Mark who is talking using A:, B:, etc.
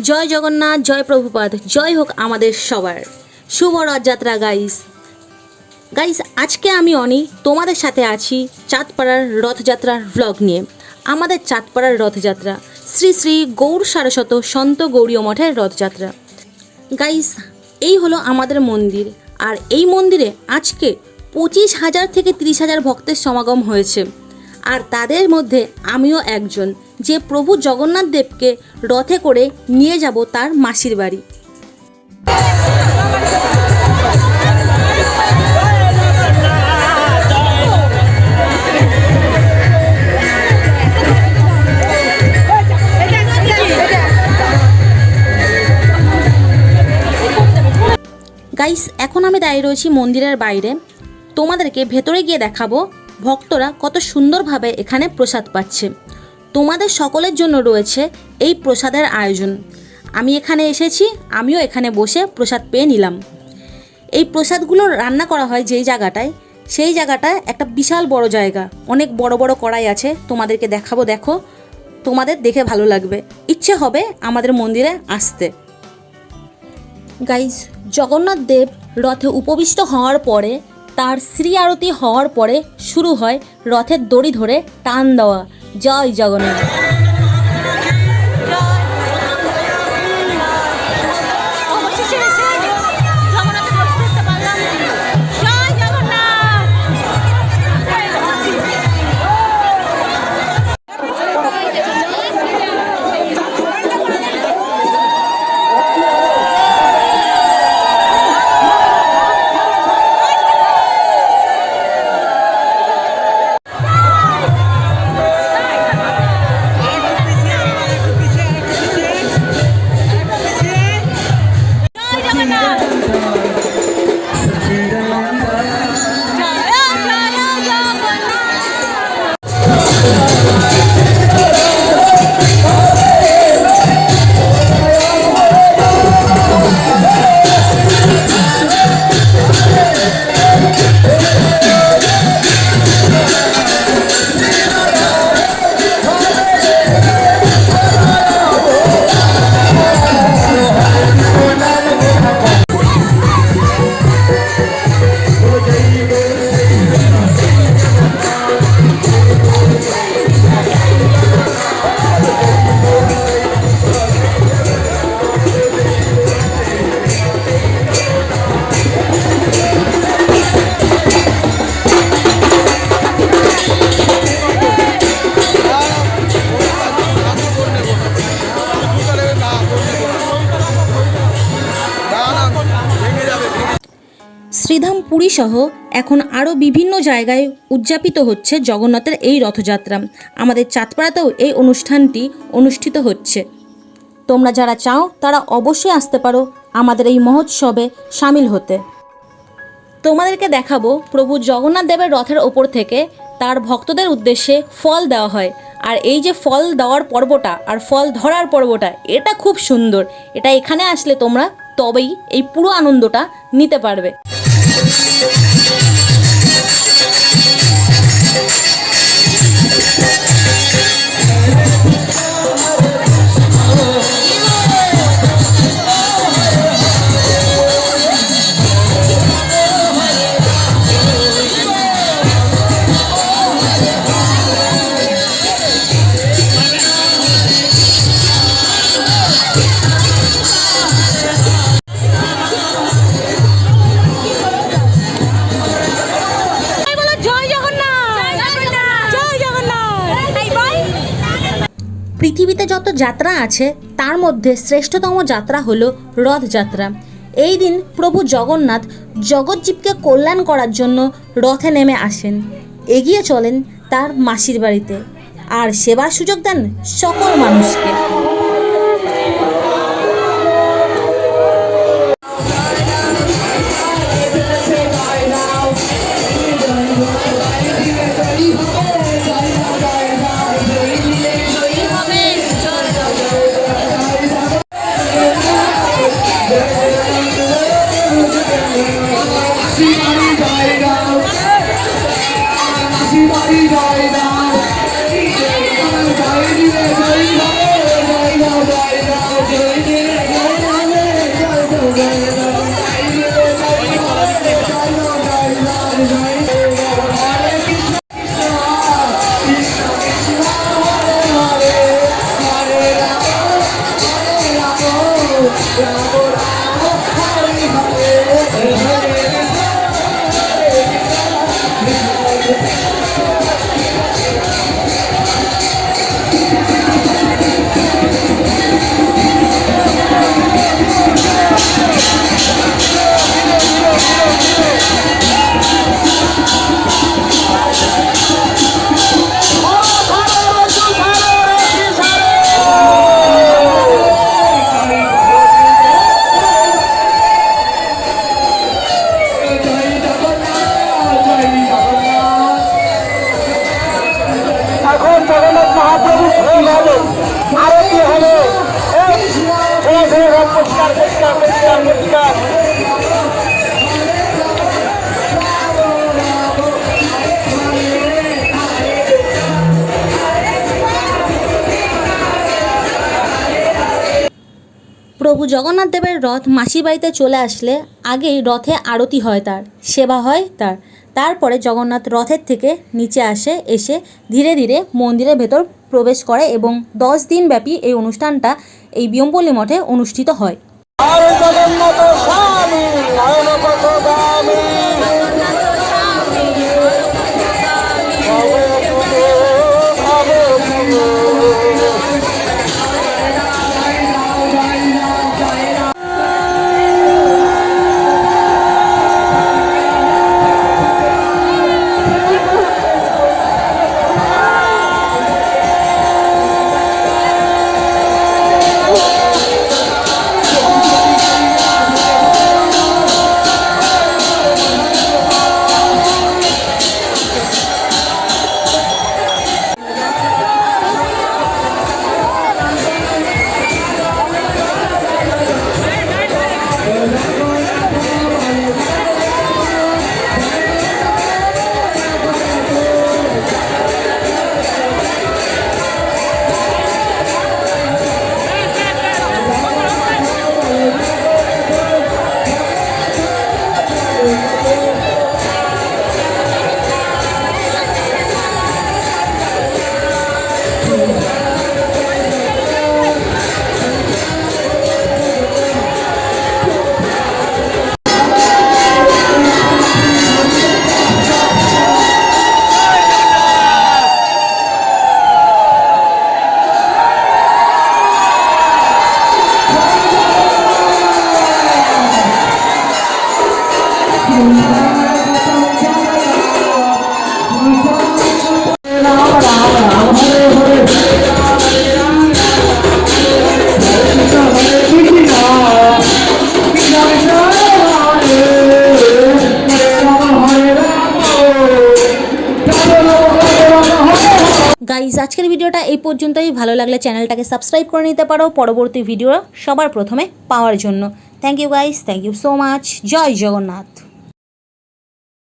A: জয় জগন্নাথ, জয় প্রভুপাদ, জয় হোক আমাদের সবার। শুভ রথযাত্রা গাইস গাইস আজকে আমি, অনি, তোমাদের সাথে আছি চাঁদপাড়ার রথযাত্রার ব্লগ নিয়ে। আমাদের চাঁদপাড়ার রথযাত্রা, শ্রী শ্রী গৌর সারস্বত সন্ত গৌরীয় মঠের রথযাত্রা। গাইস এই হলো আমাদের মন্দির। আর এই মন্দিরে আজকে পঁচিশ হাজার থেকে তিরিশ হাজার ভক্তের সমাগম হয়েছে। আর তাদের মধ্যে আমিও একজন, যে প্রভু জগন্নাথ দেবকে রথে করে নিয়ে যাব তার মাসির বাড়ি। গাইস এখন আমি দাঁড়িয়ে রয়েছি মন্দিরের বাইরে। তোমাদেরকে ভেতরে গিয়ে দেখাবো ভক্তরা কত সুন্দরভাবে এখানে প্রসাদ পাচ্ছে। তোমাদের সকলের জন্য রয়েছে এই প্রসাদের আয়োজন। আমি এখানে এসেছি, আমিও এখানে বসে প্রসাদ পেয়ে নিলাম। এই প্রসাদগুলো রান্না করা হয় যেই জায়গাটায়, সেই জায়গাটা একটা বিশাল বড় জায়গা। অনেক বড় বড় কড়াই আছে, তোমাদেরকে দেখাবো, দেখো। তোমাদের দেখে ভালো লাগবে। ইচ্ছে হবে আমাদের মন্দিরে আসতে। গাইজ জগন্নাথ দেব রথে উপবিষ্ট হওয়ার পরে, তার শ্রী আরতি হওয়ার পরে শুরু হয় রথের দড়ি ধরে টান দেওয়া। জয় জগন্নাথ। শ্রীধাম পুরী সহ এখন আরও বিভিন্ন জায়গায় উদযাপিত হচ্ছে জগন্নাথের এই রথযাত্রা। আমাদের চাঁদপাড়াতেও এই অনুষ্ঠানটি অনুষ্ঠিত হচ্ছে। তোমরা যারা চাও, তারা অবশ্যই আসতে পারো। আমাদের এই মহোৎসবে সামিল হতে। তোমাদেরকে দেখাবো প্রভু জগন্নাথ দেবের রথের ওপর থেকে তার ভক্তদের উদ্দেশ্যে ফল দেওয়া হয়। আর এই যে ফল দেওয়ার পর্বটা আর ফল ধরার পর্বটা, এটা খুব সুন্দর। এটা এখানে আসলে তোমরা তবেই এই পুরো আনন্দটা নিতে পারবে।
B: জয় বলো জয় জগন্নাথ জয় জগন্নাথ এই বল
A: পৃথিবীতে যত যাত্রা আছে, তার মধ্যে শ্রেষ্ঠতম যাত্রা হল রথযাত্রা। এই দিন প্রভু জগন্নাথ জগৎজীবকে কল্যাণ করার জন্য রথে নেমে আসেন। এগিয়ে চলেন তার মাসির বাড়িতে। আর সেবার সুযোগ দেন সকল মানুষকে।
C: জয়
A: প্রভু জগন্নাথ দেবের রথ মাসি বাড়িতে চলে আসলে আগেই রথে আরতি হয় তার, সেবা হয় তার। তারপরে জগন্নাথ রথের থেকে নিচে আসে, এসে ধীরে ধীরে মন্দিরের ভেতর প্রবেশ করে এবং দশ দিন ব্যাপী এই অনুষ্ঠানটা এই বিয়মপল্লী মঠে অনুষ্ঠিত হয়। গাইজ আজকের ভিডিওটা এই পর্যন্তই। ভালো লাগলে চ্যানেলটাকে সাবস্ক্রাইব করে নিতে পারো। পরবর্তী ভিডিও সবার প্রথমে পাওয়ার জন্য। Thank you guys thank you so much Joy Jagannath.